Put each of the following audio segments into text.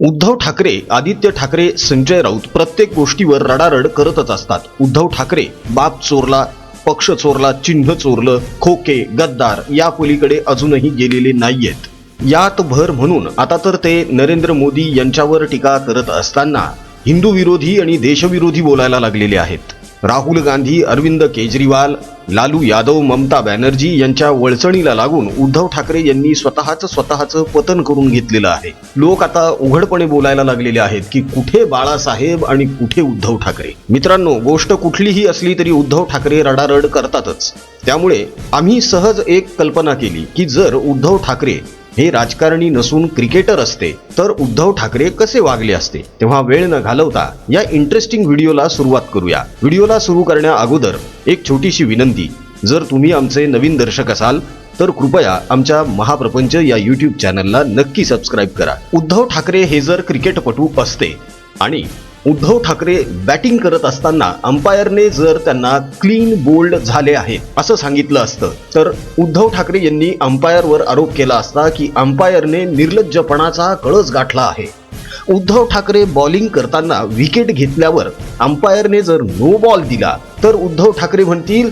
उद्धव ठाकरे आदित्य ठाकरे संजय राऊत प्रत्येक गोष्टीवर रडारड करतच असतात. उद्धव ठाकरे बाप चोरला पक्ष चोरला चिन्ह चोरलं खोके गद्दार या पलीकडे अजूनही गेलेले नाहीयेत. यात भर म्हणून आता तर ते नरेंद्र मोदी यांच्यावर टीका करत असताना हिंदू विरोधी आणि देशविरोधी बोलायला लागलेले आहेत. राहुल गांधी अरविंद केजरीवाल लालू यादव ममता बॅनर्जी यांच्या वळचणीला लागून उद्धव ठाकरे यांनी स्वतःच स्वतःचं पतन करून घेतलेलं आहे. लोक आता उघडपणे बोलायला लागलेले आहेत की कुठे बाळासाहेब आणि कुठे उद्धव ठाकरे. मित्रांनो गोष्ट कुठलीही असली तरी उद्धव ठाकरे रडारड करतातच. त्यामुळे आम्ही सहज एक कल्पना केली की जर उद्धव ठाकरे हे राजकारणी नसून क्रिकेटर असते तर उद्धव ठाकरे कसे वागले असते तेव्हा वेळ न घालवता या इंटरेस्टिंग व्हिडिओला सुरुवात करूया. व्हिडिओला सुरू करण्या अगोदर एक छोटीशी विनंती. जर तुम्ही आमचे नवीन दर्शक असाल तर कृपया आमच्या महाप्रपंच या युट्यूब चॅनलला नक्की सबस्क्राईब करा. उद्धव ठाकरे हे जर क्रिकेटपटू असते आणि उद्धव ठाकरे बॅटिंग करत असताना अंपायरने जर त्यांना क्लीन बोल्ड झाले आहे असं सांगितलं असतं तर उद्धव ठाकरे यांनी अंपायरवर आरोप केला असता की अंपायरने निर्लज्जपणाचा कळस गाठला आहे. उद्धव ठाकरे बॉलिंग करताना विकेट घेतल्यावर अंपायरने जर नो बॉल दिला तर उद्धव ठाकरे म्हणतील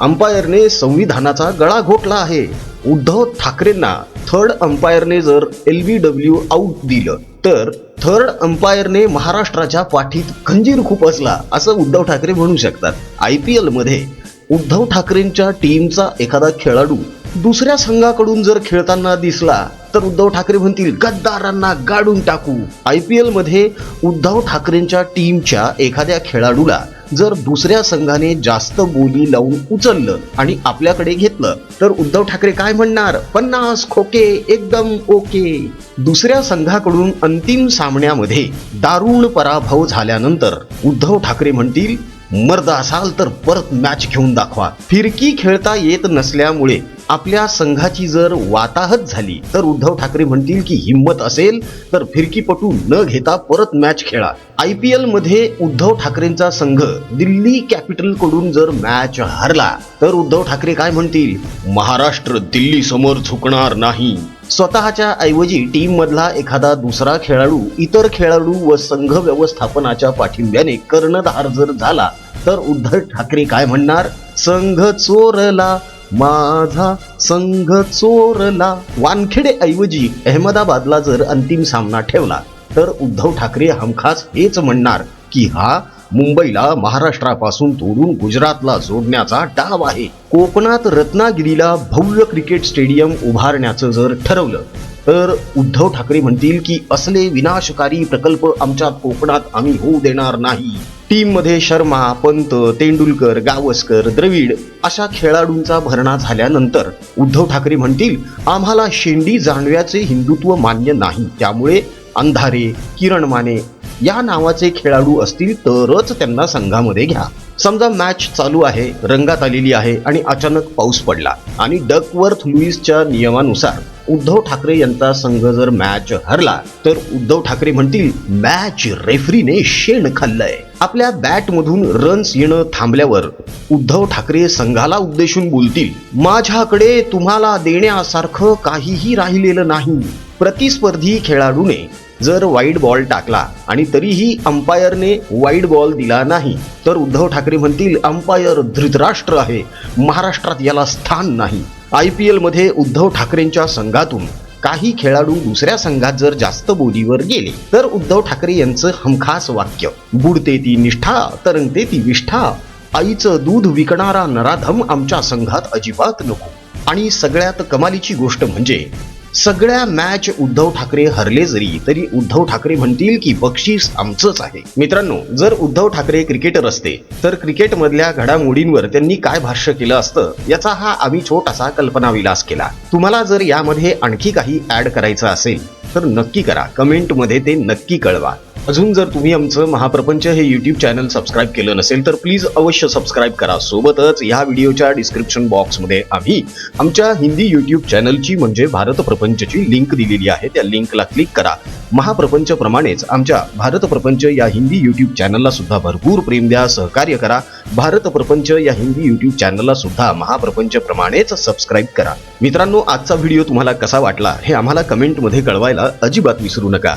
अंपायरने संविधानाचा गळा घोटला आहे. उद्धव ठाकरेंना थर्ड अंपायरने जर एल बी डब्ल्यू आऊट दिलं तर थर्ड अंपायरने महाराष्ट्राच्या पाठीत खंजीर खुपसला असं उद्धव ठाकरे म्हणू शकतात. आय पी एलमध्ये उद्धव ठाकरेंच्या टीमचा एखादा खेळाडू दुसऱ्या संघाकडून जर खेळताना दिसला तर उद्धव ठाकरे म्हणतील गद्दारांना गाडून टाकू. आय पी एलमध्ये उद्धव ठाकरेंच्या टीमच्या एखाद्या खेळाडूला जर दुसऱ्या संघाने जास्त बोली लावून उचललं आणि आपल्याकडे घेतलं तर उद्धव ठाकरे काय म्हणणार? पन्नास खोके एकदम ओके. दुसऱ्या संघाकडून अंतिम सामन्यामध्ये दारुण पराभव झाल्यानंतर उद्धव ठाकरे म्हणतील मर्द असाल तर परत मॅच घेऊन दाखवा. फिरकी खेळता येत नसल्यामुळे आपल्या संघाची जर वाताहत झाली तर उद्धव ठाकरे म्हणतील की हिंमत असेल तर फिरकीपटू न घेता परत मॅच खेळा. आय पी एलमध्ये उद्धव ठाकरेंचा संघ दिल्ली कॅपिटलकडून जर मॅच हरला तर उद्धव ठाकरे काय म्हणतील? महाराष्ट्र दिल्ली समोर झुकणार नाही. स्वतःच्या ऐवजी टीम मधला एखादा दुसरा खेळाडू इतर खेळाडू व संघ व्यवस्थापनाच्या पाठिंब्याने कर्णधार जर झाला तर उद्धव ठाकरे काय म्हणणार? संघ चोरला माझा संघ चोरला. वानखेडे ऐवजी अहमदाबादला जर अंतिम सामना ठेवला तर उद्धव ठाकरे हमखास हेच म्हणणार की हा मुंबईला महाराष्ट्रापासून तोडून गुजरातला जोडण्याचा डाव आहे. कोकणात रत्नागिरीला भव्य क्रिकेट स्टेडियम उभारण्याचं जर ठरवलं तर उद्धव ठाकरे म्हणतील की असले विनाशकारी प्रकल्प आमच्या कोकणात आम्ही होऊ देणार नाही. टीममध्ये शर्मा पंत तेंडुलकर गावस्कर द्रविड अशा खेळाडूंचा भरणा झाल्यानंतर उद्धव ठाकरे म्हणतील आम्हाला शेंडी जाणव्याचे हिंदुत्व मान्य नाही. त्यामुळे अंधारे किरण माने या नावाचे खेळाडू असतील तरच त्यांना संघामध्ये घ्या. समजा मॅच चालू आहे रंगात आलेली आहे आणि अचानक पाऊस पडला आणि डकवर्थ लुईसच्या नियमानुसार उद्धव ठाकरे यांचा संघ जर मॅच हरला तर उद्धव ठाकरे म्हणतील मॅच रेफरीने शेण खाल्लंय. आपल्या बॅट मधून रन्स येणं थांबल्यावर उद्धव ठाकरे संघाला उद्देशून बोलतील माझ्याकडे तुम्हाला देण्यासारखं काहीही राहिलेलं नाही. प्रतिस्पर्धी खेळाडूने जर वाईट बॉल टाकला आणि तरीही अंपायरने वाईट बॉल दिला नाही तर उद्धव ठाकरे म्हणतील अंपायर धृतराष्ट्र आहे महाराष्ट्रात याला स्थान नाही. आय पी एलमध्ये उद्धव ठाकरेंच्या संघातून काही खेळाडू दुसऱ्या संघात जर जास्त बोलीवर गेले तर उद्धव ठाकरे यांचं हमखास वाक्य बुडते ती निष्ठा तरंगते ती विष्ठा आईचं दूध विकणारा नराधम आमच्या संघात अजिबात नको. आणि सगळ्यात कमालीची गोष्ट म्हणजे सगळ्या मॅच उद्धव ठाकरे हरले जरी तरी उद्धव ठाकरे म्हणतील की बक्षीस आमचंच आहे. मित्रांनो जर उद्धव ठाकरे क्रिकेटर असते तर क्रिकेटमधल्या घडामोडींवर त्यांनी काय भाष्य केलं असतं याचा हा आम्ही छोटासा कल्पनाविलास केला. तुम्हाला जर यामध्ये आणखी काही ऍड करायचं असेल तर नक्की करा. कमेंटमध्ये ते नक्की कळवा. अजून जर तुम्ही आमचं महाप्रपंच हे यूट्यूब चॅनल सबस्क्राईब केलं नसेल तर प्लीज अवश्य सबस्क्राईब करा. सोबतच या व्हिडिओच्या डिस्क्रिप्शन बॉक्समध्ये आम्ही आमच्या हिंदी यूट्यूब चॅनलची म्हणजे भारत प्रपंचची लिंक दिलेली आहे. त्या लिंकला क्लिक करा. महाप्रपंच प्रमाणेच आमच्या भारत प्रपंच या हिंदी यूट्यूब चॅनलला सुद्धा भरपूर प्रेम द्या सहकार्य करा. भारत प्रपंच या हिंदी यूट्यूब चॅनलला सुद्धा महाप्रपंच प्रमाणेच सबस्क्राईब करा. मित्रांनो आजचा व्हिडिओ तुम्हाला कसा वाटला हे आम्हाला कमेंटमध्ये कळवायला अजिबात विसरू नका.